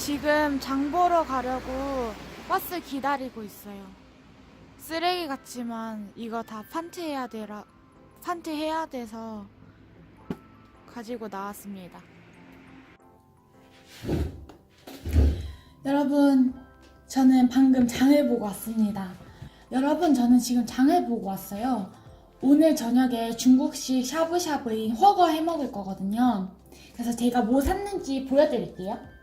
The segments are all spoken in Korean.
지금 장 보러 가려고 버스 기다리고 있어요. 쓰레기 같지만 이거 다 판트해야 되라 판트해야 돼서 가지고 나왔습니다. 여러분, 저는 방금 장을 보고 왔습니다. 여러분, 저는 지금 장을 보고 왔어요. 오늘 저녁에 중국식 샤브샤브인 허거 해 먹을 거거든요. 그래서 제가 뭐 샀는지 보여드릴게요.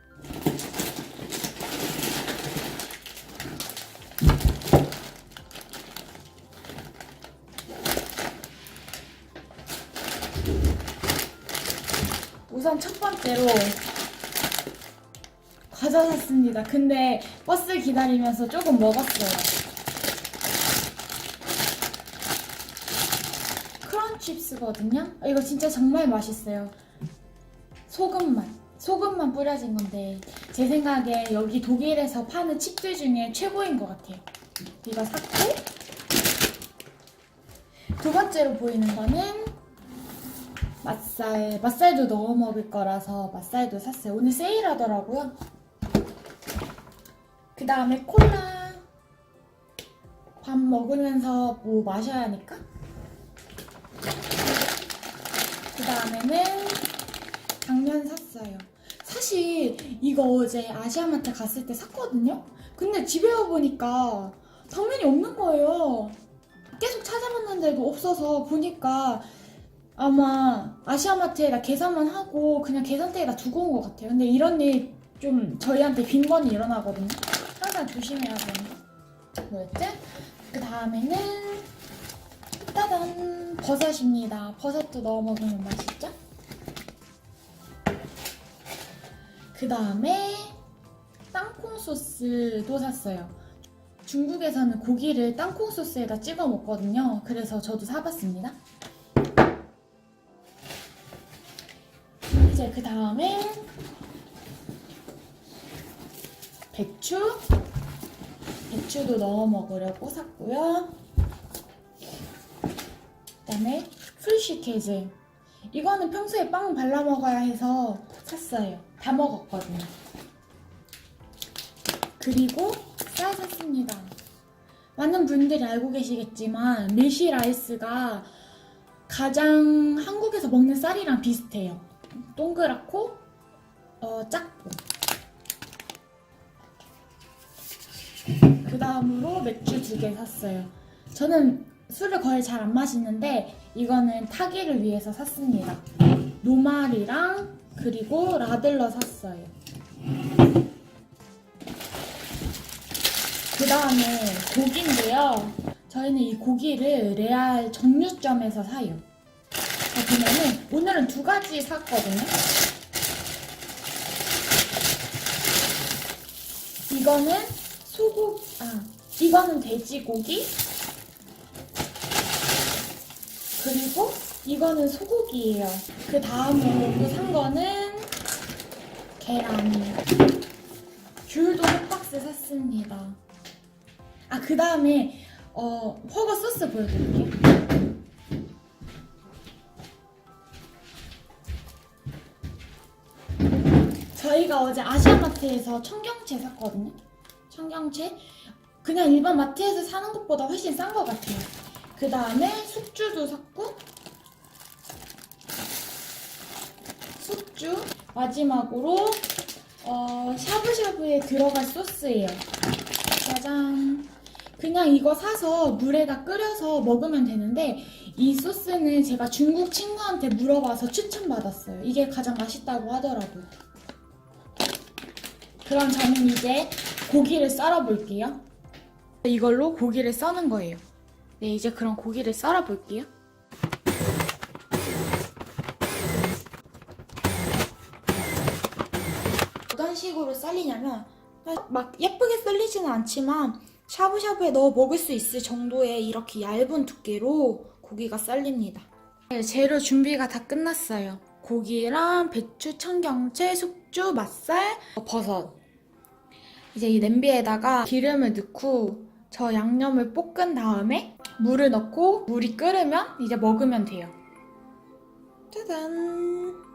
우선 첫 번째로 과자 샀습니다. 근데 버스 기다리면서 조금 먹었어요. 크런칩스거든요. 아, 이거 진짜 정말 맛있어요. 소금만. 소금만 뿌려진 건데 제 생각에 여기 독일에서 파는 칩들 중에 최고인 것 같아요. 이거 샀고 두 번째로 보이는 거는 맛살. 맛살도 넣어 먹을 거라서 맛살도 샀어요. 오늘 세일하더라고요. 그 다음에 콜라. 밥 먹으면서 뭐 마셔야 하니까. 그 다음에는 당면 샀어요. 사실 이거 어제 아시아마트 갔을 때 샀거든요? 근데 집에 와보니까 당면이 없는 거예요. 계속 찾아봤는데도 없어서 보니까 아마 아시아마트에다 계산만 하고 그냥 계산대에다 두고 온 것 같아요. 근데 이런 일 좀 저희한테 빈번히 일어나거든요. 항상 조심해야 거. 뭐였지? 그 다음에는 따단 버섯입니다. 버섯도 넣어 먹으면 맛있죠? 그 다음에 땅콩 소스도 샀어요. 중국에서는 고기를 땅콩 소스에다 찍어 먹거든요. 그래서 저도 사봤습니다. 이제 그 다음에 배추 배추도 넣어 먹으려고 샀고요. 그다음에 풀시케즈 이거는 평소에 빵 발라 먹어야 해서 샀어요. 다 먹었거든요. 그리고 쌀 샀습니다. 많은 분들이 알고 계시겠지만 밀시 라이스가 가장 한국에서 먹는 쌀이랑 비슷해요. 동그랗고 어, 작고 그 다음으로 맥주 두 개 샀어요. 저는 술을 거의 잘 안 마시는데 이거는 타기를 위해서 샀습니다. 노말이랑 그리고 라들러 샀어요. 그 다음에 고기인데요. 저희는 이 고기를 레알 정육점에서 사요. 자, 보면은 오늘은 두 가지 샀거든요. 이거는 소고 아 이거는 돼지고기 그리고 이거는 소고기예요. 그 다음으로 또산 거는 계란 귤도 한 박스 샀습니다. 아 그 다음에 어 허거 소스 보여드릴게요. 저희가 어제 아시아마트에서 청경채 샀거든요. 청경채 그냥 일반 마트에서 사는 것보다 훨씬 싼 것 같아요. 그 다음에 숙주도 샀고 숙주 마지막으로 어, 샤브샤브에 들어갈 소스예요. 짜잔. 그냥 이거 사서 물에다 끓여서 먹으면 되는데 이 소스는 제가 중국 친구한테 물어봐서 추천받았어요. 이게 가장 맛있다고 하더라고요. 그럼 저는 이제 고기를 썰어 볼게요. 이걸로 고기를 써는 거예요. 네, 이제 그럼 고기를 썰어 볼게요. 식으로 썰리냐면 막 예쁘게 썰리지는 않지만 샤브샤브에 넣어 먹을 수 있을 정도의 이렇게 얇은 두께로 고기가 썰립니다. 네, 재료 준비가 다 끝났어요. 고기랑 배추, 청경채, 숙주, 맛살, 버섯. 이제 이 냄비에다가 기름을 넣고 저 양념을 볶은 다음에 물을 넣고 물이 끓으면 이제 먹으면 돼요. 짜잔.